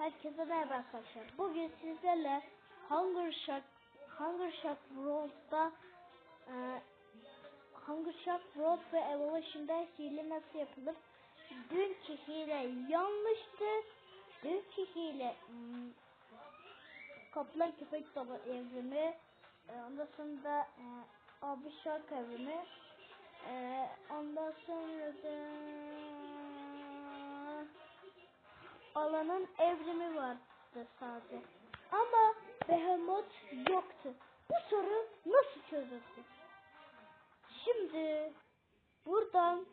Herkese merhaba arkadaşlar. Bugün sizlerle Hunger Shark Hunger Shark World'da e, Hunger Shark World ve Evolution'da hile nasıl yapılır? Dünkü hile yanlıştı. Dünkü hile hmm, Kaplan Köpek Dolu evrimi e, ondan sonra e, Abi Shark evrimi e, ondan sonra da alanın evrimi vardı sadece. Ama Behemoth yoktu. Bu soru nasıl çözüldü? Şimdi buradan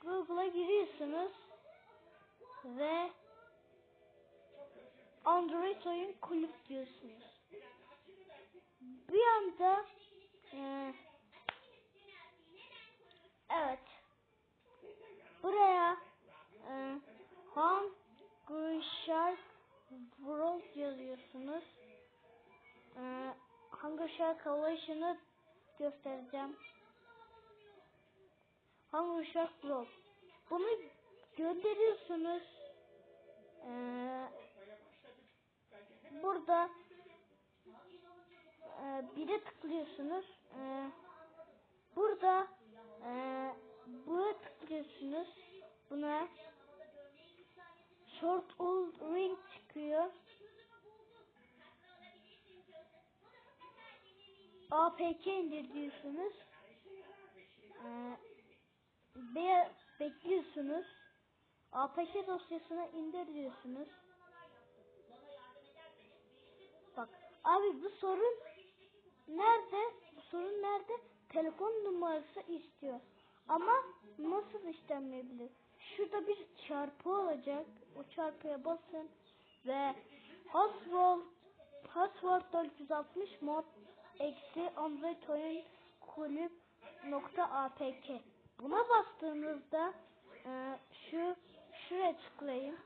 Google'a giriyorsunuz ve Android oyun kulüp diyorsunuz. Bir anda e, evet buraya e, Shark World yazıyorsunuz. E, Hungry Shark göstereceğim. Hungry Shark World. Bunu gönderiyorsunuz. E, burada e, bire tıklıyorsunuz. E, burada e, buna tıklıyorsunuz. Buna short old ring çıkıyor. APK indir diyorsunuz. Ee, be bekliyorsunuz. APK dosyasına indir diyorsunuz. Bak abi bu sorun nerede? Bu sorun nerede? Telefon numarası istiyor. Ama nasıl işlenmeyebilir? Şurada bir çarpı olacak. O çarpıya basın ve password password 460 mod eksi android oyun kulüp nokta apk buna bastığınızda e, şu şuraya tıklayın.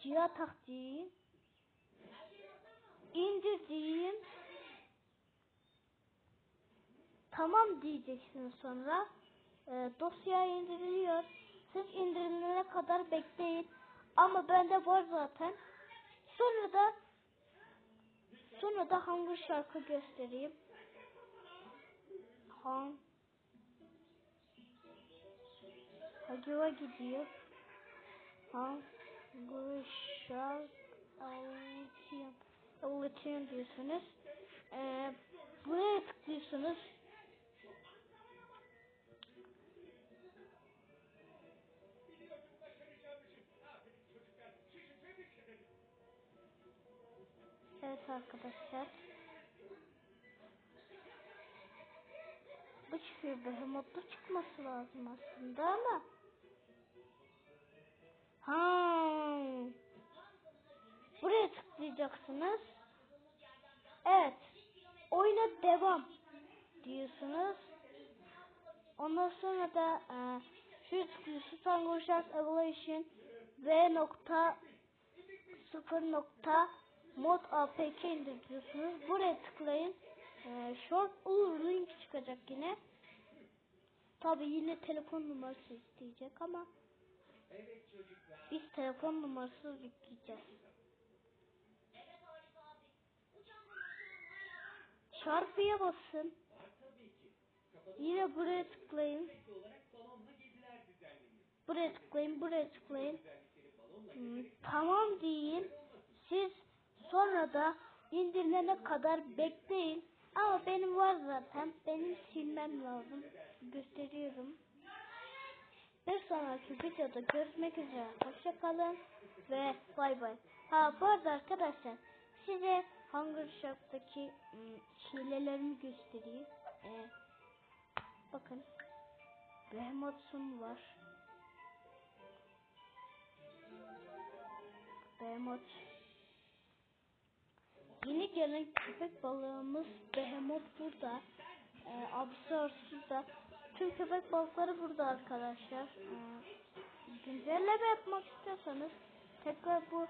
Cihat taktiği. İndir tamam diyeceksiniz sonra. E, dosya indiriliyor siz indirilene kadar bekleyin. Ama bende var zaten. Sonra da sonra da hangi şarkı göstereyim? Han. Hagiva gidiyor. Hangi şarkı Evolution Evolution diyorsunuz. Ee, buraya tıklıyorsunuz Evet arkadaşlar. Bu çıkıyor Behemoth'ta çıkması lazım aslında ama. Ha. Buraya tıklayacaksınız. Evet. Oyuna devam diyorsunuz. Ondan sonra da e, şu tıklıyorsunuz Tango Evolution V nokta 0 nokta mod apk indiriyorsunuz. Buraya tıklayın. Ee, short olur link çıkacak yine. Tabi yine telefon numarası isteyecek ama biz telefon numarası yükleyeceğiz. Çarpıya basın. Yine buraya tıklayın. Buraya tıklayın, buraya tıklayın. Hmm, tamam deyin. Siz Sonra da indirilene kadar bekleyin. Ama benim var zaten. Benim silmem lazım. Gösteriyorum. Bir sonraki videoda görüşmek üzere. Hoşçakalın ve bay bay. Ha bu arada arkadaşlar size Hunger Shop'taki hilelerimi göstereyim. Ee, bakın. Behemoth'um var. Behemoth Yeni gelen köpek balığımız Behemoth burada. Ee, abisi arsızda. Tüm köpek balıkları burada arkadaşlar. Ee, güncelleme yapmak istiyorsanız tekrar bu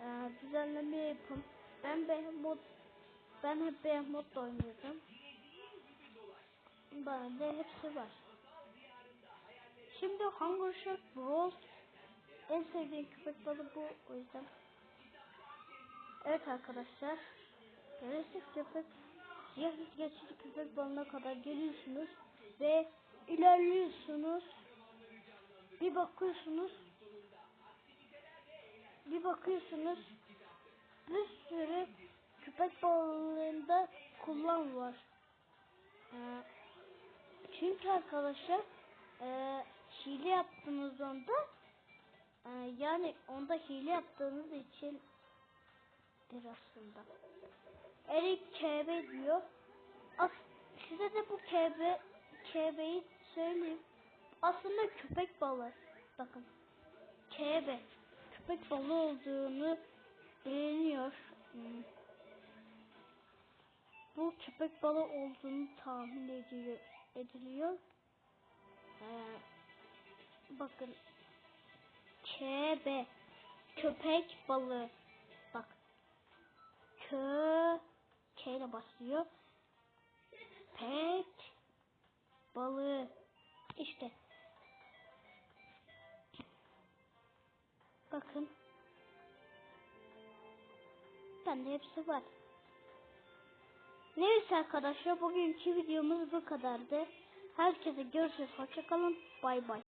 e, düzenleme yapın. Ben Behemoth ben hep Behemoth oynuyorum. Bende hepsi var. Şimdi Hunger Shark en en sevdiğim köpek balığı bu o yüzden. Evet arkadaşlar. Resif köpek siyah geçici köpek balığına kadar geliyorsunuz ve ilerliyorsunuz. Bir bakıyorsunuz. Bir bakıyorsunuz. Bir sürü köpek balığında kullan var. Ee, çünkü arkadaşlar e, hile yaptığınız onda e, yani onda hile yaptığınız için aslında. Erik KB diyor. As size de bu KB KB'yi söyleyeyim. Aslında köpek balığı. Bakın. KB. Köpek balığı olduğunu biliniyor. Hmm. Bu köpek balığı olduğunu tahmin ediliyor. ediliyor. Ee, bakın. KB. Köpek balığı. K ile başlıyor. Pek. Balığı. İşte. Bakın. Bende hepsi var. Neyse arkadaşlar bugünkü videomuz bu kadardı. Herkese görüşürüz. Hoşçakalın. Bay bay.